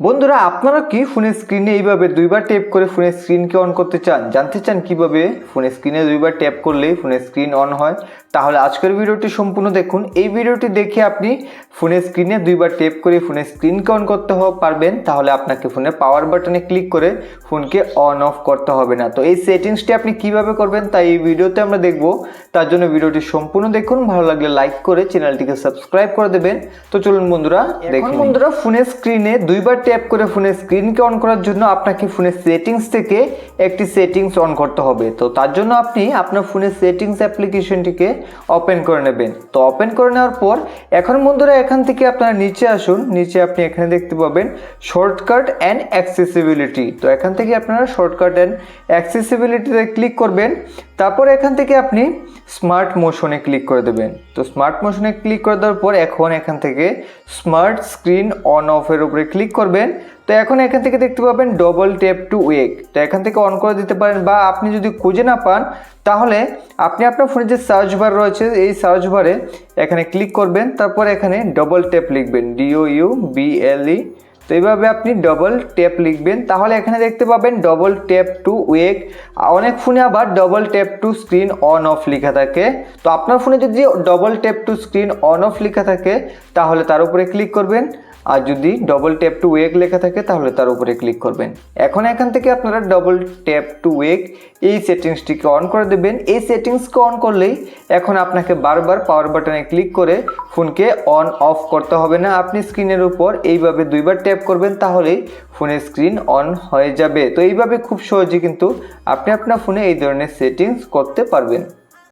বন্ধুরা আপনারা কি ফোনের স্ক্রিনে এইভাবে দুইবার ট্যাপ করে ফোনের স্ক্রিনকে অন করতে চান? জানতে চান কীভাবে ফোনের স্ক্রিনে দুইবার ট্যাপ করলেই ফোনের স্ক্রিন অন হয়? তাহলে আজকের ভিডিওটি সম্পূর্ণ দেখুন। এই ভিডিওটি দেখে আপনি ফোনের স্ক্রিনে দুইবার ট্যাপ করে ফোনের স্ক্রিনকে অন করতে পারবেন। তাহলে আপনাকে ফোনের পাওয়ার বাটনে ক্লিক করে ফোনকে অন অফ করতে হবে না। তো এই সেটিংসটি আপনি কীভাবে করবেন তাই এই ভিডিওতে আমরা দেখব। তার জন্য ভিডিওটি সম্পূর্ণ দেখুন। ভালো লাগলে লাইক করে চ্যানেলটিকে সাবস্ক্রাইব করে দেবেন। তো চলুন বন্ধুরা দেখুন বন্ধুরা ফোনের স্ক্রিনে দুইবার ট্যাপ করে ফোনের স্ক্রিনকে অন করার জন্য আপনাকে ফোনের সেটিংস থেকে একটি সেটিংস অন করতে হবে। তো তার জন্য আপনি আপনার ফোনের সেটিংস অ্যাপ্লিকেশনটিকে ওপেন করে নেবেন। তো ওপেন করে নেওয়ার পর এখন বন্ধুরা এখান থেকে আপনারা নিচে আসুন। নিচে আপনি এখানে দেখতে পাবেন শর্টকাট অ্যান্ড অ্যাক্সেসিবিলিটি তো এখান থেকে আপনারা শর্টকাট অ্যান্ড অ্যাক্সেসিবিলিটিতে ক্লিক করবেন। তারপর এখান থেকে আপনি স্মার্ট মোশনে ক্লিক করে দেবেন। তো স্মার্ট মোশনে ক্লিক করে দেওয়ার পর এখন এখান থেকে স্মার্ট স্ক্রিন অন অফের উপরে ক্লিক করবেন। তো এখন এখান থেকে দেখতে পাবেন ডবল ট্যাপ টু ওয়েক তো এখান থেকে অন করে দিতে পারেন বা আপনি যদি খুঁজে না পান, তাহলে আপনি আপনার ফোনে যে সার্চ বার রয়েছে, এই সার্চ বারে এখানে ক্লিক করবেন। তারপর এখানে ডবল ট্যাপ লিখবেন D O U B L E তো এইভাবে আপনি ডবল ট্যাপ লিখবেন। তাহলে এখানে দেখতে পাবেন ডবল ট্যাপ টু ওয়েক অনেক ফোনে আবার double tap to screen on off লেখা থাকে। তো আপনার ফোনে যদি double tap to screen on off লেখা থাকে, তাহলে তার উপরে ক্লিক করবেন। আর যদি ডবল ট্যাপ টু ওয়েক লেখা থাকে, তাহলে তার উপরে ক্লিক করবেন। এখন এখান থেকে আপনারা ডবল ট্যাপ টু ওয়েক এই সেটিংসটিকে অন করে দেবেন। এই সেটিংসকে অন করলেই এখন আপনাকে বারবার পাওয়ার বাটনে ক্লিক করে ফোনকে অন অফ করতে হবে না। আপনি স্ক্রিনের উপর এইভাবে দুইবার ট্যাপ করবেন তাহলেই ফোনের স্ক্রিন অন হয়ে যাবে। তো এইভাবে খুব সহজে কিন্তু আপনি আপনার ফোনে এই ধরনের সেটিংস করতে পারবেন।